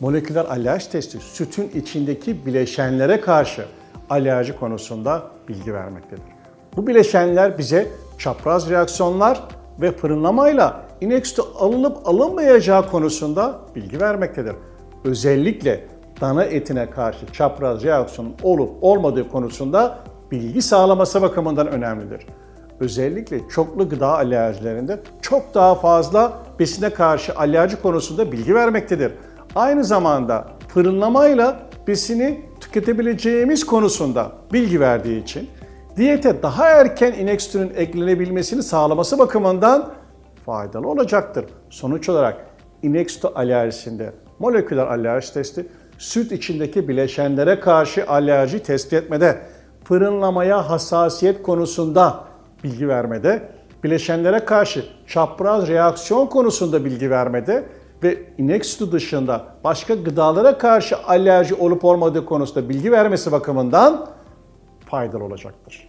Moleküler alerji testi sütün içindeki bileşenlere karşı alerji konusunda bilgi vermektedir. Bu bileşenler bize çapraz reaksiyonlar ve fırınlamayla inek sütü alınıp alınmayacağı konusunda bilgi vermektedir. Özellikle dana etine karşı çapraz reaksiyon olup olmadığı konusunda bilgi sağlaması bakımından önemlidir. Özellikle çoklu gıda alerjilerinde çok daha fazla besine karşı alerji konusunda bilgi vermektedir. Aynı zamanda fırınlamayla besini tüketebileceğimiz konusunda bilgi verdiği için diyete daha erken inek sütünün eklenebilmesini sağlaması bakımından faydalı olacaktır. Sonuç olarak inek sütü alerjisinde moleküler alerji testi süt içindeki bileşenlere karşı alerji tespit etmede, fırınlamaya hassasiyet konusunda bilgi vermede, bileşenlere karşı çapraz reaksiyon konusunda bilgi vermede ve inek sütü dışında başka gıdalara karşı alerji olup olmadığı konusunda bilgi vermesi bakımından faydalı olacaktır.